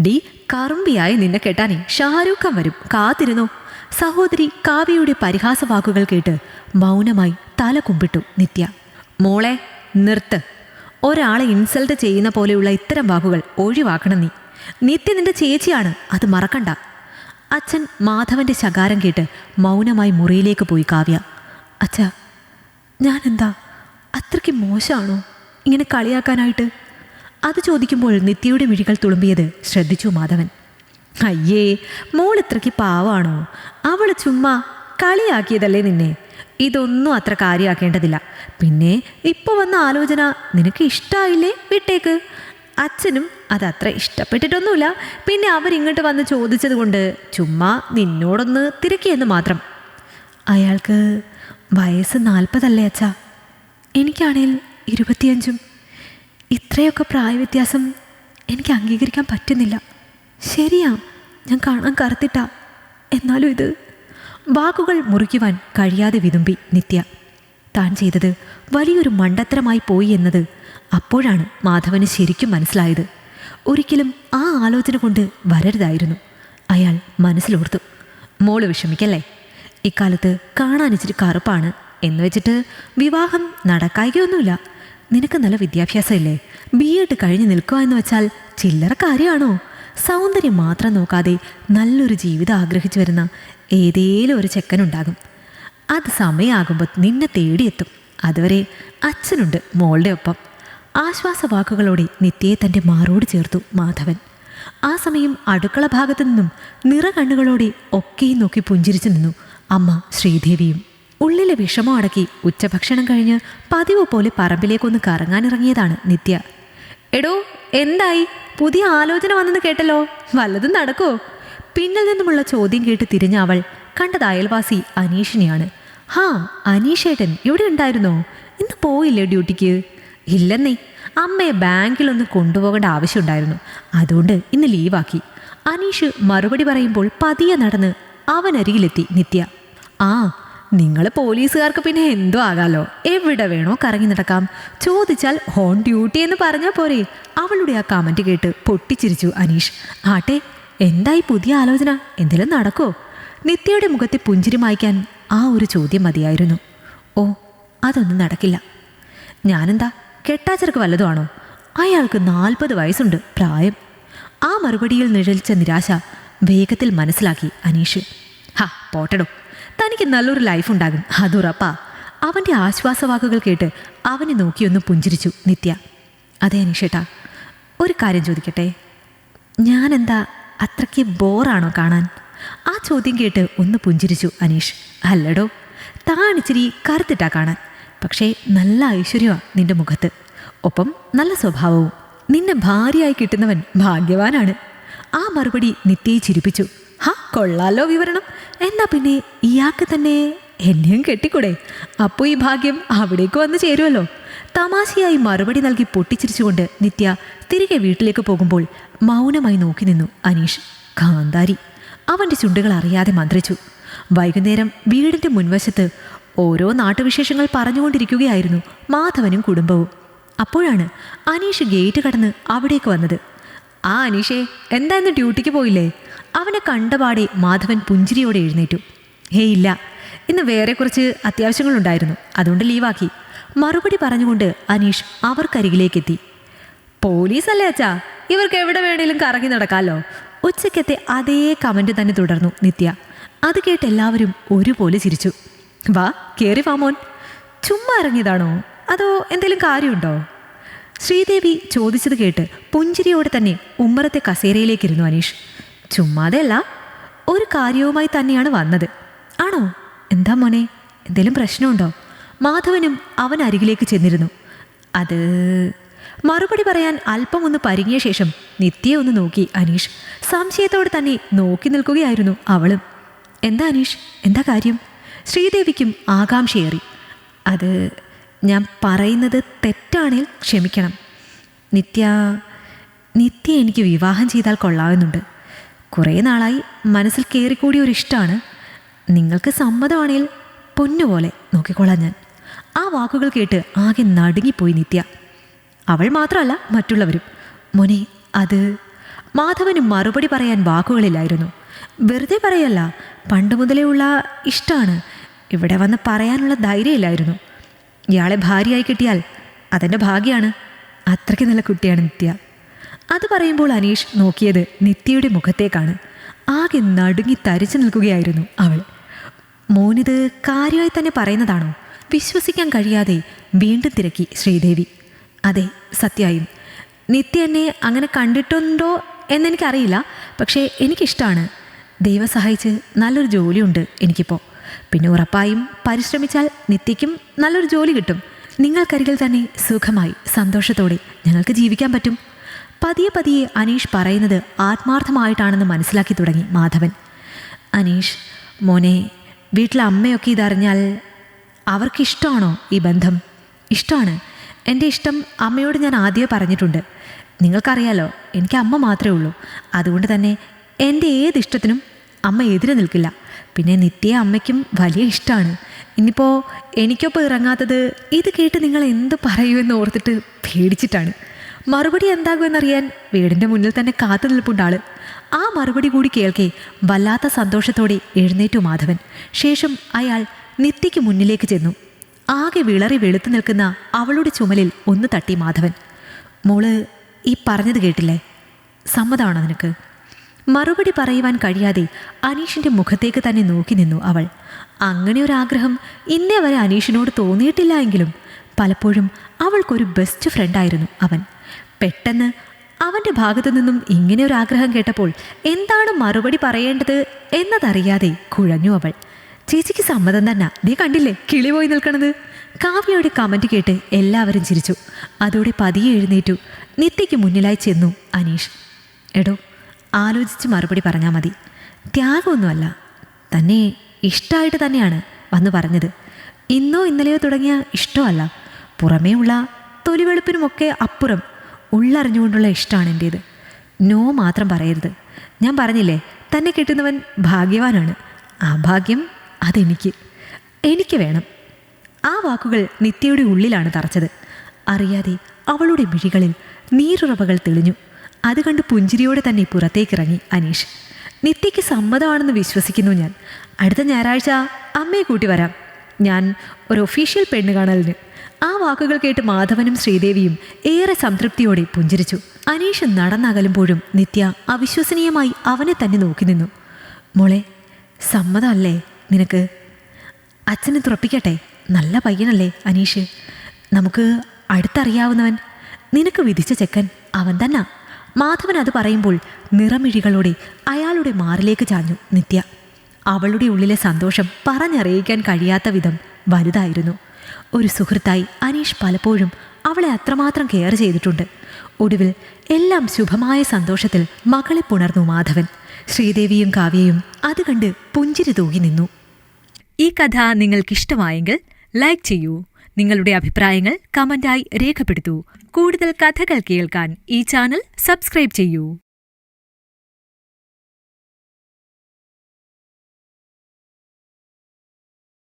D കറുമ്പിയായി നിന്നെ കെട്ടാനേ ഷാരൂഖ് ഖാൻ വരും. കാത്തിരുന്നു? സഹോദരി കാവ്യയുടെ പരിഹാസ വാക്കുകൾ കേട്ട് മൗനമായി തല കുമ്പിട്ടു നിത്യ. മോളെ നിർത്ത്. ഒരാളെ ഇൻസൾട്ട് ചെയ്യുന്ന പോലെയുള്ള ഇത്തരം വാക്കുകൾ ഒഴിവാക്കണം നീ. നിത്യ നിന്റെ ചേച്ചിയാണ്. അത് മറക്കണ്ട. അച്ഛൻ മാധവന്റെ ശകാരം കേട്ട് മൗനമായി മുറിയിലേക്ക് പോയി കാവ്യ. അച്ഛാ ഞാനെന്താ? അത്രയ്ക്ക് മോശമാണോ ഇങ്ങനെ കളിയാക്കാനായിട്ട്? അത് ചോദിക്കുമ്പോൾ നിത്യയുടെ മിഴികൾ തുളുമ്പിയത് ശ്രദ്ധിച്ചു മാധവൻ. അയ്യേ മോൾ ഇത്രയ്ക്ക് പാവാണോ? അവൾ ചുമ്മാ കളിയാക്കിയതല്ലേ നിന്നെ? ഇതൊന്നും അത്ര കാര്യമാക്കേണ്ടതില്ല പിന്നെ ഇപ്പോൾ വന്ന ആലോചന നിനക്ക് ഇഷ്ടമായില്ലേ വിട്ടേക്ക്. അച്ഛനും അതത്ര ഇഷ്ടപ്പെട്ടിട്ടൊന്നുമില്ല. പിന്നെ അവരിങ്ങോട്ട് വന്ന് ചോദിച്ചത് കൊണ്ട് ചുമ്മാ നിന്നോടൊന്ന് തിരക്കിയെന്ന് മാത്രം. അയാൾക്ക് വയസ്സ് നാൽപ്പതല്ലേ അച്ഛാ? എനിക്കാണേൽ ഇരുപത്തിയഞ്ചും. ഇത്രയൊക്കെ പ്രായവ്യത്യാസം എനിക്ക് അംഗീകരിക്കാൻ പറ്റുന്നില്ല. ശരിയാ ഞാൻ കാണാൻ കറുത്തിട്ടാ. എന്നാലും ഇത് വാക്കുകൾ മുറിക്കുവാൻ കഴിയാതെ വിതുമ്പി നിത്യ. താൻ ചെയ്തത് വലിയൊരു മണ്ടത്തരമായി പോയി എന്നത് അപ്പോഴാണ് മാധവന് ശരിക്കും മനസ്സിലായത്. ഒരിക്കലും ആ ആലോചന കൊണ്ട് വരരുതായിരുന്നു. അയാൾ മനസ്സിലോർത്തു. മോൾ വിഷമിക്കല്ലേ? ഇക്കാലത്ത് കാണാൻ ഇച്ചിരി കറുപ്പാണ്. എന്ന് വെച്ചിട്ട് വിവാഹം നടക്കായികയൊന്നുമില്ല. നിനക്ക് നല്ല വിദ്യാഭ്യാസമില്ലേ? ബി എഡ് കഴിഞ്ഞ് നിൽക്കുക എന്ന് വെച്ചാൽ ചില്ലറ കാര്യമാണോ? സൗന്ദര്യം മാത്രം നോക്കാതെ നല്ലൊരു ജീവിതം ആഗ്രഹിച്ചു വരുന്ന ഏതേലും ഒരു ചെക്കനുണ്ടാകും. അത് സമയമാകുമ്പോൾ നിന്നെ തേടിയെത്തും. അതുവരെ അച്ഛനുണ്ട് മോളുടെ ഒപ്പം. ആശ്വാസവാക്കുകളോടെ നിത്യയെ തന്റെ മാറോട് ചേർത്തു മാധവൻ. ആ സമയം അടുക്കള ഭാഗത്തു നിന്നും നിറകണ്ണുകളോടെ ഒക്കെയും നോക്കി പുഞ്ചിരിച്ചു നിന്നു അമ്മ ശ്രീദേവിയും. ഉള്ളിലെ വിഷമം അടക്കി ഉച്ചഭക്ഷണം കഴിഞ്ഞ് പതിവ് പോലെ പറമ്പിലേക്കൊന്ന് കറങ്ങാനിറങ്ങിയതാണ് നിത്യ. എടോ എന്തായി? പുതിയ ആലോചന വന്നെന്ന് കേട്ടല്ലോ. വല്ലതും നടക്കോ? പിന്നിൽ നിന്നുമുള്ള ചോദ്യം കേട്ട് തിരിഞ്ഞ അവൾ കണ്ടത് അയൽവാസി അനീഷിനെയാണ്. ഹാ അനീഷേട്ടൻ ഇവിടെ ഉണ്ടായിരുന്നോ? ഇന്ന് പോയില്ലേ ഡ്യൂട്ടിക്ക്? ഇല്ലെന്നേ അമ്മയെ ബാങ്കിലൊന്ന് കൊണ്ടുപോകേണ്ട ആവശ്യമുണ്ടായിരുന്നു. അതുകൊണ്ട് ഇന്ന് ലീവാക്കി. അനീഷ് മറുപടി പറയുമ്പോൾ പതിയെ നടന്ന് അവനരികിലെത്തി നിത്യ. ആ നിങ്ങൾ പോലീസുകാർക്ക് പിന്നെ എന്തോ ആകാലോ? എവിടെ വേണോ കറങ്ങി നടക്കാം. ചോദിച്ചാൽ ഹോൺ ഡ്യൂട്ടി എന്ന് പറഞ്ഞാൽ പോരെ. അവളുടെ ആ കമന്റ് കേട്ട് പൊട്ടിച്ചിരിച്ചു അനീഷ്. ആട്ടെ എന്തായി പുതിയ ആലോചന? എന്തെങ്കിലും നടക്കോ? നിത്യയുടെ മുഖത്തെ പുഞ്ചിരി മായ്ക്കാൻ ആ ഒരു ചോദ്യം മതിയായിരുന്നു. ഓ അതൊന്നും നടക്കില്ല. ഞാനെന്താ കെട്ടാച്ചർക്ക് വല്ലതുമാണോ അയാൾക്ക് നാൽപ്പത് വയസ്സുണ്ട് പ്രായം. ആ മറുപടിയിൽ നിഴലിച്ച നിരാശ വേഗത്തിൽ മനസ്സിലാക്കി അനീഷ്. ഹാ പോട്ടടോ. തനിക്ക് നല്ലൊരു ലൈഫ് ഉണ്ടാകും. അതുറപ്പാ അവന്റെ ആശ്വാസവാക്കുകൾ കേട്ട് അവനെ നോക്കിയൊന്ന് പുഞ്ചിരിച്ചു നിത്യ. അതെ അനീഷേട്ടാ ഒരു കാര്യം ചോദിക്കട്ടെ? ഞാനെന്താ അത്രയ്ക്ക് ബോറാണോ കാണാൻ? ആ ചോദ്യം കേട്ട് ഒന്ന് പുഞ്ചിരിച്ചു അനീഷ്. അല്ലടോ താണിച്ചിരി കറുത്തിട്ടാ കാണാൻ. പക്ഷേ നല്ല ഐശ്വര്യമാണ് നിന്റെ മുഖത്ത്. ഒപ്പം നല്ല സ്വഭാവവും. നിന്നെ ഭാര്യയായി കിട്ടുന്നവൻ ഭാഗ്യവാനാണ്. ആ മറുപടി നിത്യയെ ചിരിപ്പിച്ചു. കൊള്ളാലോ വിവരണം. എന്നാ പിന്നെ ഇയാൾക്ക് തന്നെ എന്നെയും കെട്ടിക്കൂടെ? അപ്പോൾ ഈ ഭാഗ്യം അവിടേക്ക് വന്നു ചേരുമല്ലോ തമാശയായി മറുപടി നൽകി പൊട്ടിച്ചിരിച്ചുകൊണ്ട് നിത്യ തിരികെ വീട്ടിലേക്ക് പോകുമ്പോൾ മൗനമായി നോക്കി നിന്നു അനീഷ്. കാന്താരി അവന്റെ ചുണ്ടുകൾ അറിയാതെ മന്ത്രിച്ചു. വൈകുന്നേരം വീടിന്റെ മുൻവശത്ത് ഓരോ നാട്ടുവിശേഷങ്ങൾ പറഞ്ഞുകൊണ്ടിരിക്കുകയായിരുന്നു മാധവനും കുടുംബവും. അപ്പോഴാണ് അനീഷ് ഗേറ്റ് കടന്ന് അവിടേക്ക് വന്നത്. ആ അനീഷേ എന്താ ഇന്ന് ഡ്യൂട്ടിക്ക് പോയില്ലേ? അവനെ കണ്ടപാടെ മാധവൻ പുഞ്ചിരിയോടെ എഴുന്നേറ്റു. ഹേ ഇല്ല. ഇന്ന് വേറെ കുറച്ച് അത്യാവശ്യങ്ങളുണ്ടായിരുന്നു. അതുകൊണ്ട് ലീവാക്കി. മറുപടി പറഞ്ഞുകൊണ്ട് അനീഷ് അവർക്കരികിലേക്കെത്തി. പോലീസല്ലേ അച്ഛാ? ഇവർക്ക് എവിടെ വേണേലും കറങ്ങി നടക്കാമല്ലോ ഉച്ചക്കത്തെ അതേ കമന്റ് തന്നെ തുടർന്നു നിത്യ. അത് കേട്ട് എല്ലാവരും ഒരുപോലെ ചിരിച്ചു. വാ കേറി വാമോൻ ചുമ്മാ ഇറങ്ങിയതാണോ? അതോ എന്തെങ്കിലും കാര്യമുണ്ടോ? ശ്രീദേവി ചോദിച്ചത് കേട്ട് പുഞ്ചിരിയോടെ തന്നെ ഉമ്മറത്തെ കസേരയിലേക്കിരുന്നു അനീഷ്. ചുമ്മാതെയല്ല ഒരു കാര്യവുമായി തന്നെയാണ് വന്നത്. ആണോ? എന്താ മോനെ? എന്തെങ്കിലും പ്രശ്നമുണ്ടോ? മാധവനും അവൻ അരികിലേക്ക് ചെന്നിരുന്നു. അത് മറുപടി പറയാൻ അല്പം ഒന്ന് പരുങ്ങിയ ശേഷം നിത്യയെ ഒന്ന് നോക്കി അനീഷ് സംശയത്തോടെ തന്നെ നോക്കി നിൽക്കുകയായിരുന്നു അവളും. എന്താ അനീഷ്? എന്താ കാര്യം? ശ്രീദേവിക്കും ആകാംക്ഷയേറി. അത് ഞാൻ പറയുന്നത് തെറ്റാണെങ്കിൽ ക്ഷമിക്കണം. നിത്യ നിത്യ എനിക്ക് വിവാഹം ചെയ്താൽ കൊള്ളാമെന്നുണ്ട്. കുറേ നാളായി മനസ്സിൽ കയറിക്കൂടിയ ഒരു ഇഷ്ടമാണ് നിങ്ങൾക്ക് സമ്മതമാണെങ്കിൽ പൊന്നുപോലെ നോക്കിക്കോളാം ഞാൻ. ആ വാക്കുകൾ കേട്ട് ആകെ നടുങ്ങിപ്പോയി നിത്യ. അവൾ മാത്രമല്ല മറ്റുള്ളവരും. മോനെ അത് മാധവന് മറുപടി പറയാൻ വാക്കുകളില്ലായിരുന്നു. വെറുതെ പറയല്ല പണ്ട് മുതലേ ഉള്ള ഇഷ്ടമാണ് ഇവിടെ വന്ന് പറയാനുള്ള ധൈര്യമില്ലായിരുന്നു. ഇയാളെ ഭാര്യയായി കിട്ടിയാൽ അതെന്റെ ഭാഗ്യമാണ് അത്രയ്ക്ക് നല്ല കുട്ടിയാണ് നിത്യ. അത് പറയുമ്പോൾ അനീഷ് നോക്കിയത് നിത്യയുടെ മുഖത്തേക്കാണ്. ആകെ നടുങ്ങി തരിച്ചു നിൽക്കുകയായിരുന്നു അവൾ. മോനിത് കാര്യമായി തന്നെ പറയുന്നതാണോ? വിശ്വസിക്കാൻ കഴിയാതെ വീണ്ടും തിരക്കി ശ്രീദേവി. അതെ സത്യമായും നിത്യ എന്നെ അങ്ങനെ കണ്ടിട്ടുണ്ടോ എന്നെനിക്കറിയില്ല പക്ഷേ എനിക്കിഷ്ടമാണ് ദൈവം സഹായിച്ച് നല്ലൊരു ജോലിയുണ്ട് എനിക്കിപ്പോൾ പിന്നെ ഉറപ്പായും പരിശ്രമിച്ചാൽ നിത്യയ്ക്കും നല്ലൊരു ജോലി കിട്ടും. നിങ്ങൾക്കരികിൽ തന്നെ സുഖമായി സന്തോഷത്തോടെ ഞങ്ങൾക്ക് ജീവിക്കാൻ പറ്റും. പതിയെ പതിയെ അനീഷ് പറയുന്നത് ആത്മാർത്ഥമായിട്ടാണെന്ന് മനസ്സിലാക്കി തുടങ്ങി മാധവൻ. അനീഷ് മോനെ വീട്ടിലെ അമ്മയൊക്കെ ഇതറിഞ്ഞാൽ അവർക്കിഷ്ടമാണോ ഈ ബന്ധം? ഇഷ്ടമാണ്. എന്റെ ഇഷ്ടം അമ്മയോട് ഞാൻ ആദ്യമേ പറഞ്ഞിട്ടുണ്ട്. നിങ്ങൾക്കറിയാലോ എനിക്ക് അമ്മ മാത്രമേ ഉള്ളൂ. അതുകൊണ്ട് തന്നെ എന്റെ ഏത് ഇഷ്ടത്തിനും അമ്മ എതിരെ നിൽക്കില്ല. പിന്നെ നിത്യ അമ്മയ്ക്കും വലിയ ഇഷ്ടമാണ്. ഇനിയിപ്പോൾ എനിക്കൊപ്പം ഇറങ്ങാത്തത് ഇത് കേട്ട് നിങ്ങൾ എന്ത് പറയുമെന്ന് ഓർത്തിട്ട് പേടിച്ചിട്ടാണ്. മറുപടി എന്താകുമെന്നറിയാൻ വീടിന്റെ മുന്നിൽ തന്നെ കാത്തു നിൽപ്പുണ്ട് ആൾ. ആ മറുപടി കൂടി കേൾക്കെ വല്ലാത്ത സന്തോഷത്തോടെ എഴുന്നേറ്റു മാധവൻ. ശേഷം അയാൾ നിത്യയ്ക്ക് മുന്നിലേക്ക് ചെന്നു. ആകെ വിളറി വെളുത്തു നിൽക്കുന്ന അവളുടെ ചുമലിൽ ഒന്ന് തട്ടി മാധവൻ. മോൾ ഈ പറഞ്ഞത് കേട്ടില്ലേ? സമ്മതമാണോ നിനക്ക്? മറുപടി പറയുവാൻ കഴിയാതെ അനീഷിന്റെ മുഖത്തേക്ക് തന്നെ നോക്കി നിന്നു അവൾ. അങ്ങനെ ഒരു ആഗ്രഹം ഇന്നേ വരെ അനീഷിനോട് തോന്നിയിട്ടില്ല എങ്കിലും പലപ്പോഴും അവൾക്കൊരു ബെസ്റ്റ് ഫ്രണ്ടായിരുന്നു അവൻ. പെട്ടെന്ന് അവന്റെ ഭാഗത്തു നിന്നും ഇങ്ങനെ ഒരു ആഗ്രഹം കേട്ടപ്പോൾ എന്താണ് മറുപടി പറയേണ്ടത് എന്നതറിയാതെ കുഴഞ്ഞു അവൾ. ചേച്ചിക്ക് സമ്മതം തന്നെ. നീ കണ്ടില്ലേ കിളി പോയി നിൽക്കണത്. കാവ്യയുടെ കമന്റ് കേട്ട് എല്ലാവരും ചിരിച്ചു. അതോടെ പതിയെ എഴുന്നേറ്റു. നിത്യയ്ക്ക് മുന്നിലായി ചെന്നു അനീഷ്. എടോ ആലോചിച്ച് മറുപടി പറഞ്ഞാൽ മതി. ത്യാഗമൊന്നുമല്ല തന്നെ ഇഷ്ടമായിട്ട് തന്നെയാണ് വന്ന് പറഞ്ഞത്. ഇന്നോ ഇന്നലെയോ തുടങ്ങിയ ഇഷ്ടമല്ല. പുറമേ ഉള്ള തൊലിവെളുപ്പിനുമൊക്കെ അപ്പുറം ഉള്ളറിഞ്ഞുകൊണ്ടുള്ള ഇഷ്ടമാണ് എന്റേത് നോ മാത്രം പറയരുത്. ഞാൻ പറഞ്ഞില്ലേ തന്നെ കിട്ടുന്നവൻ ഭാഗ്യവാനാണ്. ആ ഭാഗ്യം അതെനിക്ക്. എനിക്ക് വേണം. ആ വാക്കുകൾ നിത്യയുടെ ഉള്ളിലാണ് തറച്ചത്. അറിയാതെ അവളുടെ മിഴികളിൽ നീരുറവകൾ തെളിഞ്ഞു. അത് കണ്ട് പുഞ്ചിരിയോടെ തന്നെ പുറത്തേക്കിറങ്ങി അനീഷ്. നിത്യയ്ക്ക് സമ്മതമാണെന്ന് വിശ്വസിക്കുന്നു ഞാൻ. അടുത്ത ഞായറാഴ്ച അമ്മയെ കൂട്ടി വരാം. ഞാൻ ഒരു ഒഫീഷ്യൽ പെണ്ണ് കാണലിന്. ആ വാക്കുകൾ കേട്ട് മാധവനും ശ്രീദേവിയും ഏറെ സംതൃപ്തിയോടെ പുഞ്ചിരിച്ചു. അനീഷ് നടന്നകലുമ്പോഴും നിത്യ അവിശ്വസനീയമായി അവനെ തന്നെ നോക്കി നിന്നു. മോളെ സമ്മതമല്ലേ നിനക്ക്? അച്ഛനെ തുറപ്പിക്കട്ടെ? നല്ല പയ്യനല്ലേ അനീഷ്. നമുക്ക് അടുത്തറിയാവുന്നവൻ. നിനക്ക് വിധിച്ച ചെക്കൻ അവൻ തന്നെ. മാധവൻ അത് പറയുമ്പോൾ നിറമിഴികളോടെ അയാളുടെ മാറിലേക്ക് ചാഞ്ഞു നിത്യ. അവളുടെ ഉള്ളിലെ സന്തോഷം പറഞ്ഞറിയിക്കാൻ കഴിയാത്ത വിധം വലുതായിരുന്നു. ഒരു സുഹൃത്തായി അനീഷ് പലപ്പോഴും അവളെ അത്രമാത്രം കെയർ ചെയ്തിട്ടുണ്ട്. ഒടുവിൽ എല്ലാം ശുഭമായ സന്തോഷത്തിൽ മകളെ പുണർന്നു മാധവൻ. ശ്രീദേവിയും കാവ്യയും അത് കണ്ട് പുഞ്ചിരി തൂകി നിന്നു. ഈ കഥ നിങ്ങൾക്കിഷ്ടമായെങ്കിൽ ലൈക്ക് ചെയ്യൂ. നിങ്ങളുടെ അഭിപ്രായങ്ങൾ കമന്റായി രേഖപ്പെടുത്തൂ. കൂടുതൽ കഥകൾ കേൾക്കാൻ ഈ ചാനൽ സബ്സ്ക്രൈബ് ചെയ്യൂ.